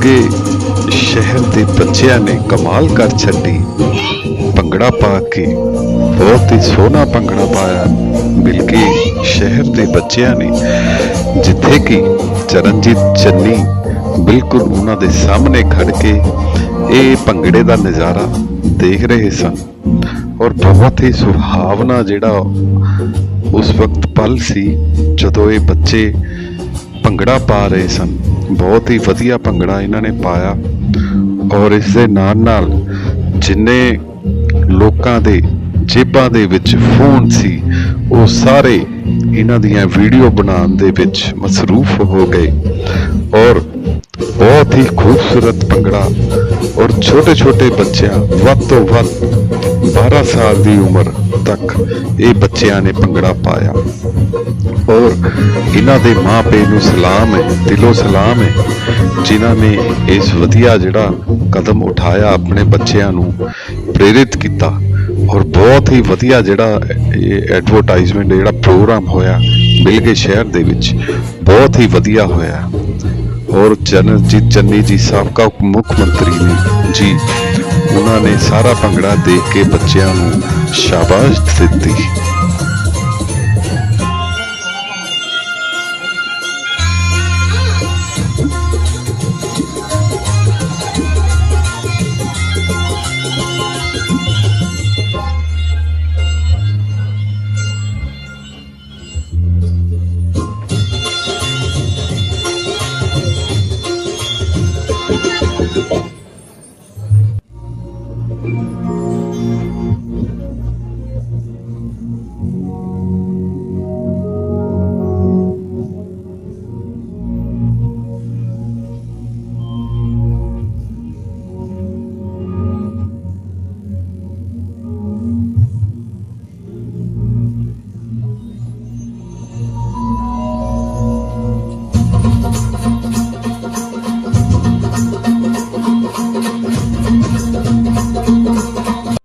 ਸ਼ਹਿਰ ਦੇ ਬੱਚਿਆਂ ਨੇ ਕਮਾਲ ਕਰ ਛੱਡੀ। ਭੰਗੜਾ ਪਾ ਕੇ ਬਹੁਤ ਹੀ ਸੋਹਣਾ ਭੰਗੜਾ ਪਾਇਆ। ਮਿਲ ਕੇ ਸ਼ਹਿਰ ਦੇ ਬੱਚਿਆਂ ਨੇ, ਜਿੱਥੇ ਕਿ ਚਰਨਜੀਤ ਚੰਨੀ ਬਿਲਕੁਲ ਉਹਨਾਂ ਦੇ ਸਾਹਮਣੇ ਖੜ ਕੇ ਇਹ ਭੰਗੜੇ ਦਾ ਨਜ਼ਾਰਾ ਦੇਖ ਰਹੇ ਸਨ। ਔਰ ਬਹੁਤ ਹੀ ਸੁਹਾਵਨਾ ਜਿਹੜਾ ਉਸ ਵਕਤ ਪਲ ਸੀ ਜਦੋਂ ਇਹ ਬੱਚੇ ਭੰਗੜਾ ਪਾ ਰਹੇ ਸਨ। ਬਹੁਤ ਹੀ ਵਧੀਆ ਭੰਗੜਾ ਇਹਨਾਂ ਨੇ ਪਾਇਆ। ਔਰ ਇਸ ਦੇ ਨਾਲ ਨਾਲ ਜਿੰਨੇ ਲੋਕਾਂ ਦੇ ਜੇਬਾਂ ਦੇ ਵਿੱਚ ਫੋਨ ਸੀ, ਉਹ ਸਾਰੇ ਇਹਨਾਂ ਦੀਆਂ ਵੀਡੀਓ ਬਣਾਉਣ ਦੇ ਵਿੱਚ ਮਸਰੂਫ ਹੋ ਗਏ। ਔਰ ਬਹੁਤ ਹੀ ਖੂਬਸੂਰਤ ਭੰਗੜਾ। ਔਰ ਛੋਟੇ ਛੋਟੇ ਬੱਚਿਆਂ ਵੱਧ ਤੋਂ ਵੱਧ 12 ਸਾਲ ਦੀ ਉਮਰ ਤੱਕ ਇਹ ਬੱਚਿਆਂ ਨੇ ਭੰਗੜਾ ਪਾਇਆ। ਔਰ ਇਹਨਾਂ ਦੇ ਮਾਪੇ ਨੂੰ ਸਲਾਮ ਹੈ, ਦਿਲੋਂ ਸਲਾਮ ਹੈ, ਜਿਨ੍ਹਾਂ ਨੇ ਇਸ ਵਧੀਆ ਜਿਹੜਾ ਕਦਮ ਉਠਾਇਆ ਆਪਣੇ ਬੱਚਿਆਂ ਨੂੰ ਪ੍ਰੇਰਿਤ ਕੀਤਾ। ਔਰ ਬਹੁਤ ਹੀ ਵਧੀਆ ਜਿਹੜਾ ਇਹ ਐਡਵਰਟਾਈਜ਼ਮੈਂਟ ਜਿਹੜਾ ਪ੍ਰੋਗਰਾਮ ਹੋਇਆ ਮਿਲਗੇ ਸ਼ਹਿਰ ਦੇ ਵਿੱਚ, ਬਹੁਤ ਹੀ ਵਧੀਆ ਹੋਇਆ। ਔਰ ਚਰਨਜੀਤ ਚੰਨੀ ਜੀ ਸਾਬਕਾ ਉਪ ਮੁੱਖ ਮੰਤਰੀ ਨੇ ਜੀ ਉਹਨਾਂ ਨੇ ਸਾਰਾ ਭੰਗੜਾ ਦੇਖ ਕੇ ਬੱਚਿਆਂ ਨੂੰ ਸ਼ਾਬਾਸ਼ ਦਿੱਤੀ।